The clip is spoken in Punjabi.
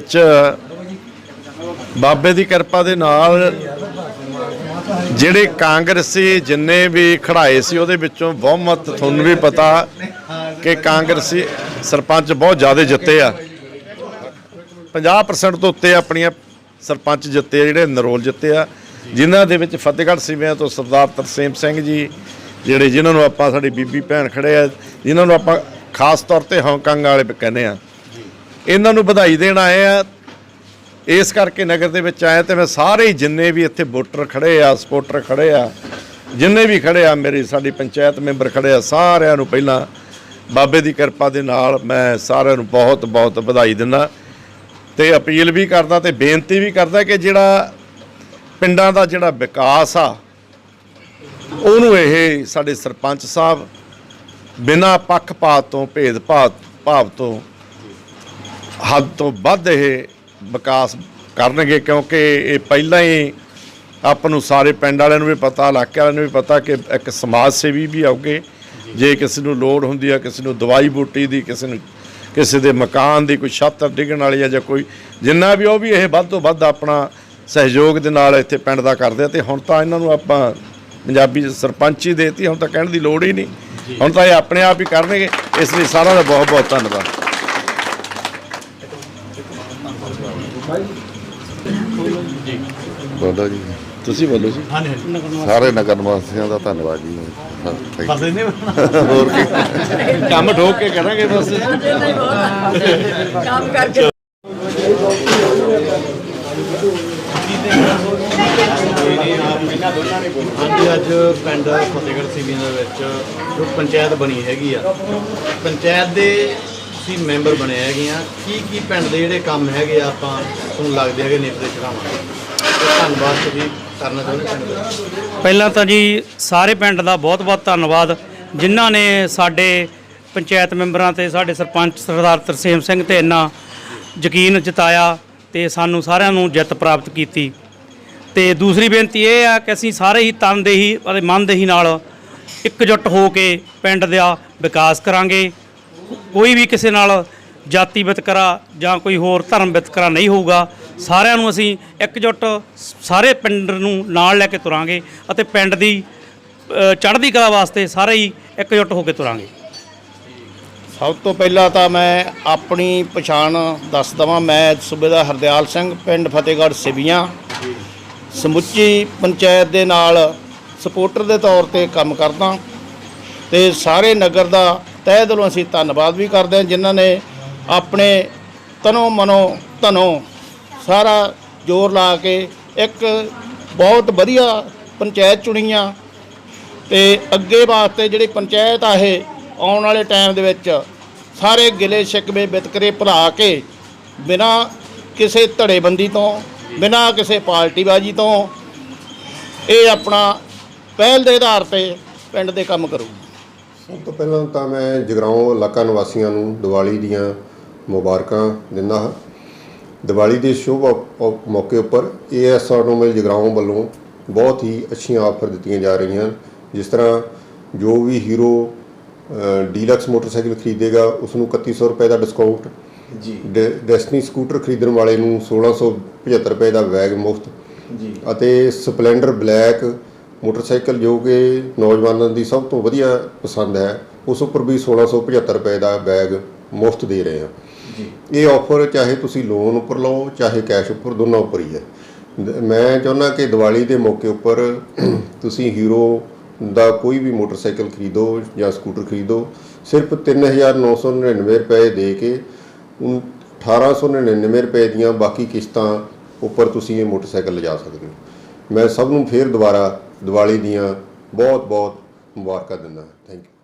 ਵਿੱਚ ਬਾਬੇ ਦੀ ਕਿਰਪਾ ਦੇ ਨਾਲ ਜਿਹੜੇ ਕਾਂਗਰਸੀ ਜਿੰਨੇ ਵੀ ਖੜਾਏ ਸੀ, ਉਹਦੇ ਵਿੱਚੋਂ ਬਹੁਮਤ ਤੁਹਾਨੂੰ ਵੀ ਪਤਾ ਕਿ ਕਾਂਗਰਸੀ ਸਰਪੰਚ ਬਹੁਤ ਜ਼ਿਆਦਾ ਜਿੱਤੇ ਆ। 50% ਤੋਂ ਉੱਤੇ ਆਪਣੀਆਂ ਸਰਪੰਚ ਜਿੱਤੇ ਜਿਹੜੇ ਨਰੋਲ ਜਿੱਤੇ ਆ। ਜਿਨ੍ਹਾਂ ਦੇ ਵਿੱਚ ਫਤਿਹਗੜ੍ਹ ਸਿਵਿਆਂ ਤੋਂ ਸਰਦਾਰ ਤਰਸੇਮ ਸਿੰਘ ਜੀ, ਜਿਹੜੇ ਜਿਨ੍ਹਾਂ ਨੂੰ ਆਪਾਂ, ਸਾਡੀ ਬੀਬੀ ਭੈਣ ਖੜੇ ਆ, ਜਿਨ੍ਹਾਂ ਨੂੰ ਆਪਾਂ ਖਾਸ ਤੌਰ ਤੇ ਹਾਂਗਕਾਂਗ ਵਾਲੇ ਕਹਿੰਦੇ ਆ। ਇਹਨਾਂ ਨੂੰ ਵਧਾਈ ਦੇਣ ਆਏ ਆ। ਇਸ ਕਰਕੇ ਨਗਰ ਦੇ ਵਿੱਚ ਆਏ ਤੇ ਮੈਂ ਸਾਰੇ ਹੀ ਜਿੰਨੇ ਵੀ ਇੱਥੇ ਵੋਟਰ ਖੜੇ ਆ ਸਪੋਰਟਰ ਖੜੇ ਆ, ਜਿੰਨੇ ਵੀ ਖੜੇ ਆ, ਮੇਰੀ ਸਾਡੀ ਪੰਚਾਇਤ ਮੈਂਬਰ ਖੜੇ ਆ, ਸਾਰਿਆਂ ਨੂੰ ਪਹਿਲਾਂ ਬਾਬੇ ਦੀ ਕਿਰਪਾ ਦੇ ਨਾਲ ਮੈਂ ਸਾਰਿਆਂ ਨੂੰ ਬਹੁਤ ਬਹੁਤ ਵਧਾਈ ਦਿੰਦਾ ਤੇ ਅਪੀਲ ਵੀ ਕਰਦਾ ਤੇ ਬੇਨਤੀ ਵੀ ਕਰਦਾ ਕਿ ਜਿਹੜਾ ਪਿੰਡਾਂ ਦਾ ਜਿਹੜਾ ਵਿਕਾਸ ਆ, ਉਹਨੂੰ ਇਹ ਸਾਡੇ ਸਰਪੰਚ ਸਾਹਿਬ ਬਿਨਾਂ ਪੱਖਪਾਤ ਤੋਂ, ਭੇਦਭਾਵ ਭਾਵ ਤੋਂ ਹੱਦ ਤੋਂ ਵੱਧ ਇਹ ਵਿਕਾਸ ਕਰਨਗੇ ਕਿਉਂਕਿ ਇਹ ਪਹਿਲਾਂ ਹੀ ਆਪਾਂ ਨੂੰ ਸਾਰੇ ਪਿੰਡ ਵਾਲਿਆਂ ਨੂੰ ਵੀ ਪਤਾ ਇਲਾਕੇ ਵਾਲਿਆਂ ਨੂੰ ਵੀ ਪਤਾ ਕਿ ਇੱਕ ਸਮਾਜ ਸੇਵੀ ਵੀ ਆਉਗੇ। ਜੇ ਕਿਸੇ ਨੂੰ ਲੋੜ ਹੁੰਦੀ ਆ ਕਿਸੇ ਨੂੰ ਦਵਾਈ ਬੂਟੀ ਦੀ ਕਿਸੇ ਨੂੰ ਕਿਸੇ ਦੇ ਮਕਾਨ ਦੀ ਕੋਈ ਛੱਤ ਡਿੱਗਣ ਵਾਲੀ ਆ ਜਾਂ ਕੋਈ ਜਿੰਨਾ ਵੀ ਉਹ ਵੀ ਇਹ ਵੱਧ ਤੋਂ ਵੱਧ ਆਪਣਾ ਸਹਿਯੋਗ ਦੇ ਨਾਲ ਇੱਥੇ ਪਿੰਡ ਦਾ ਕਰਦੇ ਆ ਤੇ ਹੁਣ ਤਾਂ ਇਹਨਾਂ ਨੂੰ ਆਪਾਂ ਪੰਜਾਬੀ ਸਰਪੰਚੀ ਦੇਤੀ ਹੁਣ ਤਾਂ ਕਹਿਣ ਦੀ ਲੋੜ ਹੀ ਨਹੀਂ। ਹੁਣ ਤਾਂ ਇਹ ਆਪਣੇ ਆਪ ਹੀ ਕਰਨਗੇ। ਇਸ ਲਈ ਸਾਰਿਆਂ ਦਾ ਬਹੁਤ ਬਹੁਤ ਧੰਨਵਾਦ। ਬੋਲੋ ਜੀ। ਤੁਸੀਂ ਬੋਲੋ ਜੀ। ਸਾਰੇ ਨਗਰ ਨਿਵਾਸੀਆਂ ਦਾ ਧੰਨਵਾਦ ਜੀ। ਹਾਂ, thank you। ਹੋਰ ਕੀ। ਕੰਮ ਠੋਕ ਕੇ ਕਰਾਂਗੇ ਬਸ। ਕੰਮ ਕਰਕੇ। ਹਾਂਜੀ ਅੱਜ ਪਿੰਡ ਫਤਿਹਗੜ੍ਹ ਸੀਬੀਆਂ ਦੇ ਵਿੱਚ ਜੋ ਪੰਚਾਇਤ ਬਣੀ ਹੈਗੀ ਆ ਪੰਚਾਇਤ ਦੇ ਅਸੀਂ ਮੈਂਬਰ ਬਣੇ ਹੈਗੇ ਆ, ਕੀ ਕੀ ਪਿੰਡ ਦੇ ਜਿਹੜੇ ਕੰਮ ਹੈਗੇ ਆ ਆਪਾਂ ਤੁਹਾਨੂੰ ਲੱਗਦੇ ਹੈਗੇ ਨੇਪਰੇ ਚੜਾਵਾਂਗੇ ਧੰਨਵਾਦ ਤੁਸੀਂ ਕਰਨਾ ਚਾਹੁੰਦੇ ਪਿੰਡ ਦਾ ਪਹਿਲਾਂ ਤਾਂ ਜੀ ਸਾਰੇ ਪਿੰਡ ਦਾ ਬਹੁਤ-ਬਹੁਤ ਧੰਨਵਾਦ। ਜਿਨ੍ਹਾਂ ਨੇ ਸਾਡੇ ਪੰਚਾਇਤ ਮੈਂਬਰਾਂ ਤੇ ਸਾਡੇ ਸਰਪੰਚ ਸਰਦਾਰ ਤਰਸੇਮ ਸਿੰਘ ਤੇ ਇੰਨਾ ਯਕੀਨ ਜਤਾਇਆ ਤੇ ਸਾਨੂੰ ਸਾਰਿਆਂ ਨੂੰ ਜਿੱਤ ਪ੍ਰਾਪਤ ਕੀਤੀ। ਤੇ ਦੂਸਰੀ ਬੇਨਤੀ ਇਹ ਆ ਕਿ ਅਸੀਂ ਸਾਰੇ ਹੀ ਤਨਦੇਹੀ ਅਤੇ ਮਨਦੇਹੀ ਨਾਲ ਇਕਜੁੱਟ ਹੋ ਕੇ ਪਿੰਡ ਦਾ ਵਿਕਾਸ ਕਰਾਂਗੇ। ਕੋਈ ਵੀ ਕਿਸੇ ਨਾਲ ਜਾਤੀ ਵਿਤਕਰਾ ਜਾਂ ਕੋਈ ਹੋਰ ਧਰਮ ਵਿਤਕਰਾ ਨਹੀਂ ਹੋਊਗਾ। ਸਾਰਿਆਂ ਨੂੰ ਅਸੀਂ ਇਕਜੁੱਟ ਸਾਰੇ ਪਿੰਡ ਨੂੰ ਨਾਲ ਲੈ ਕੇ ਤੁਰਾਂਗੇ ਅਤੇ ਪਿੰਡ ਦੀ ਚੜ੍ਹਦੀ ਕਲਾ ਵਾਸਤੇ ਸਾਰੇ ਹੀ ਇਕਜੁੱਟ ਹੋ ਕੇ ਤੁਰਾਂਗੇ। ਸਭ ਤੋਂ ਪਹਿਲਾਂ ਤਾਂ ਮੈਂ ਆਪਣੀ ਪਛਾਣ ਦੱਸ ਦਵਾਂ। ਮੈਂ ਸੂਬੇਦਾਰ ਹਰਦਿਆਲ ਸਿੰਘ, ਪਿੰਡ ਫਤਿਹਗੜ੍ਹ ਸਿਵੀਆਂ। ਸਮੁੱਚੀ ਪੰਚਾਇਤ ਦੇ ਨਾਲ ਸਪੋਰਟਰ ਦੇ ਤੌਰ ਤੇ ਕੰਮ ਕਰਦਾ। ਤੇ ਸਾਰੇ ਨਗਰ ਦਾ ਤਹਿ ਦਿਲੋਂ ਅਸੀਂ ਧੰਨਵਾਦ ਵੀ ਕਰਦੇ ਹਾਂ ਜਿਨ੍ਹਾਂ ਨੇ ਆਪਣੇ ਤਨੋ ਮਨੋ ਧਨੋ ਸਾਰਾ ਜ਼ੋਰ ਲਾ ਕੇ ਇੱਕ ਬਹੁਤ ਵਧੀਆ ਪੰਚਾਇਤ ਚੁਣੀ ਆ ਤੇ ਅੱਗੇ ਵਾਸਤੇ ਜਿਹੜੀ ਪੰਚਾਇਤ ਆ ਇਹ ਆਉਣ ਵਾਲੇ ਟਾਈਮ ਦੇ ਵਿੱਚ ਸਾਰੇ ਗਿਲੇ ਸ਼ਿਕਵੇ ਵਿਤਕਰੇ ਭੁਲਾ ਕੇ ਬਿਨਾ ਕਿਸੇ ਧੜੇਬੰਦੀ ਤੋਂ, ਬਿਨਾ ਕਿਸੇ ਪਾਰਟੀਬਾਜ਼ੀ ਤੋਂ ਇਹ ਆਪਣਾ ਪਹਿਲ ਦੇ ਆਧਾਰ ਤੇ ਪਿੰਡ ਦੇ ਕੰਮ ਕਰੂ ਸਭ ਤੋਂ ਪਹਿਲਾਂ ਤਾਂ ਮੈਂ ਜਗਰਾਉਂ ਇਲਾਕਾ ਨਿਵਾਸੀਆਂ ਨੂੰ ਦੀਵਾਲੀ ਦੀਆਂ ਮੁਬਾਰਕਾਂ ਦਿੰਦਾ ਹਾਂ। ਦੀਵਾਲੀ ਦੇ ਸ਼ੁਭ ਅਪ- ਮੌਕੇ ਉੱਪਰ ਏਐਸ ਆਟੋਮੋਬਾਈਲ ਜਗਰਾਉਂ ਵੱਲੋਂ ਬਹੁਤ ਹੀ ਅੱਛੀਆਂ ਆਫਰ ਦਿੱਤੀਆਂ ਜਾ ਰਹੀਆਂ ਹਨ। ਜਿਸ ਤਰ੍ਹਾਂ ਜੋ ਵੀ ਹੀਰੋ ਅ, ਡੀਲਕਸ ਮੋਟਰਸਾਈਕਲ ਖਰੀਦੇਗਾ ਉਸ ਨੂੰ 3100 ਰੁਪਏ ਦਾ ਡਿਸਕਾਊਂਟ ਜੀ। ਡੈਸਟਨੀ ਸਕੂਟਰ ਖਰੀਦਣ ਵਾਲੇ ਨੂੰ 1675 ਰੁਪਏ ਦਾ ਬੈਗ ਮੁਫਤ ਜੀ। ਅਤੇ ਸਪਲੈਂਡਰ ਬਲੈਕ ਮੋਟਰਸਾਈਕਲ ਜੋ ਕਿ ਨੌਜਵਾਨਾਂ ਦੀ ਸਭ ਤੋਂ ਵਧੀਆ ਪਸੰਦ ਹੈ ਉਸ ਉੱਪਰ ਵੀ 1675 ਰੁਪਏ ਦਾ ਬੈਗ ਮੁਫਤ ਦੇ ਰਹੇ ਹਾਂ। ਜੀ। ਇਹ ਆਫਰ ਚਾਹੇ ਤੁਸੀਂ ਲੋਨ ਉੱਪਰ ਲਓ ਚਾਹੇ ਕੈਸ਼ ਉੱਪਰ ਦੋਨਾਂ ਉੱਪਰ ਹੀ ਹੈ। ਮੈਂ ਚਾਹੁੰਦਾ ਕਿ ਦੀਵਾਲੀ ਦੇ ਮੌਕੇ ਉੱਪਰ ਤੁਸੀਂ ਹੀਰੋ ਦਾ ਕੋਈ ਵੀ ਮੋਟਰਸਾਈਕਲ ਖਰੀਦੋ ਜਾਂ ਸਕੂਟਰ ਖਰੀਦੋ ਸਿਰਫ 3999 ਰੁਪਏ ਦੇ ਕੇ ਉਨ- 1899 ਰੁਪਏ ਦੀਆਂ ਬਾਕੀ ਕਿਸ਼ਤਾਂ ਉੱਪਰ ਤੁਸੀਂ ਇਹ ਮੋਟਰਸਾਈਕਲ ਲਿਜਾ ਸਕਦੇ ਹੋ। ਮੈਂ ਸਭ ਨੂੰ ਫੇਰ ਦੁਬਾਰਾ ਦੀਵਾਲੀ ਦੀਆਂ ਬਹੁਤ ਬਹੁਤ ਮੁਬਾਰਕਾਂ ਦਿੰਦਾ। Thank you